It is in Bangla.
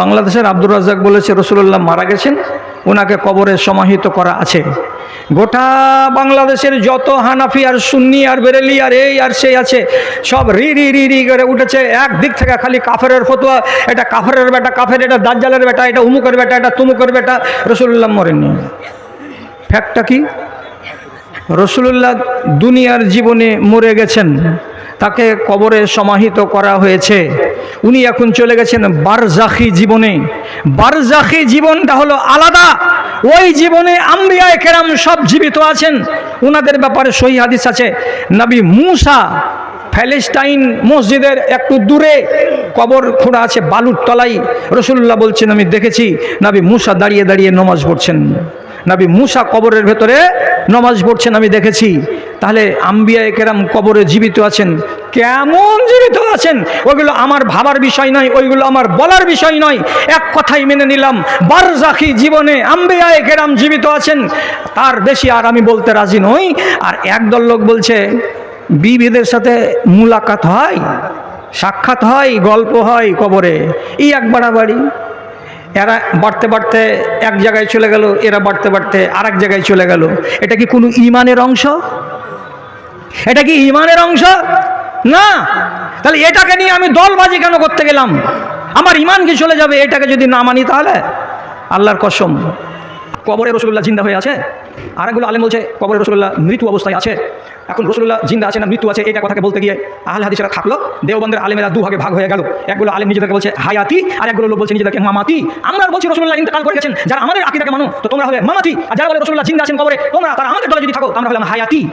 বাংলাদেশের আব্দুর রাজ্জাক বলেছে রসুল্লাহ মারা গেছেন ওনাকে কবরে সমাহিত করা আছে। গোটা বাংলাদেশের যত হানাফি আর সুন্নি আর বেরেলি আর এই আর সেই আছে, সব রি রি রি রি করে উঠেছে, এক দিক থেকে খালি কাফেরের ফতোয়া, এটা কাফেরের বেটা, কাফের, এটা দাজ্জালের বেটা, এটা উমুকের বেটা, এটা তুমুকের বেটা রসুল্লাহ মরেননি। ফ্যাক্টটা কি? রসুল্লাহ দুনিয়ার জীবনে মরে গেছেন, তাকে কবরে সমাহিত করা হয়েছে। উনি এখন চলে গেছেন বারজাখি জীবনে। বারজাখি জীবনটা হলো আলাদা। ওই জীবনে আম্বিয়ায় কেরাম সব জীবিত আছেন। ওনাদের ব্যাপারে সহি হাদিস আছে। নবী মুসা প্যালেস্টাইন মসজিদের একটু দূরে কবর খোঁড়া আছে, বালুর তলাই রসুল্লাহ বলছেন, আমি দেখেছি নাবি মুসা দাঁড়িয়ে দাঁড়িয়ে নমাজ পড়ছেন। নাবি মুসা কবরের ভেতরে নমাজ পড়ছেন, আমি দেখেছি। তাহলে আম্বিয়া কেরাম কবরে জীবিত আছেন। কেমন জীবিত আছেন? ওইগুলো আমার ভাবার বিষয় নয়, ওইগুলো আমার বলার বিষয় নয়। এক কথাই মেনে নিলাম, বারজাখি জীবনে আম্বিয়া কেরাম জীবিত আছেন। তার বেশি আর আমি বলতে রাজি নই। আর একদল লোক বলছে, বিবিদের সাথে মুলাকাত হয়, সাক্ষাৎ হয়, গল্প হয় কবরে। এই এক বাড়াবাড়ি। এরা বাড়তে বাড়তে এক জায়গায় চলে গেল, এরা বাড়তে বাড়তে আর জায়গায় চলে গেল। এটা কি কোনো ইমানের অংশ? এটা কি ইমানের অংশ? না! তাহলে এটাকে নিয়ে আমি দলবাজি কেন করতে গেলাম? আমার ইমান কি চলে যাবে? এটাকে যদি না মানি তাহলে? আল্লাহর কসম। কবরে রসুল্লাহ জিন্দা হয়ে আছে। আর একগুলো আলেম বলছে, কবরে রসুল্লাহ মৃত্যু অবস্থায় আছে। এখন রসুল্লাহ জিন্দা আছে না মৃত্যু আছে এটা কথাকে বলতে গিয়ে আহলে হাদিসেরা থাকল। দেওবন্দের আলেমেরা দু ভাগে ভাগ হয়ে গেল। একগুলো আলেম নিজেদেরকে বলছে হায়াতি, আর একগুলো লোক বলছে নিজেদেরকে মামাতি। আমরা বলছি রসুল্লাহ ইন্তেকাল করে গেছেন, যারা আমাদের আকিদাকে মানো, তো তোমরা হবে মামাতি। আর যারা বলে রসুল্লাহ জিন্দা আছেন কবরে, তোমরা, তারা আমাদের দলে যদি থাকো আমরা হলাম হায়াতি।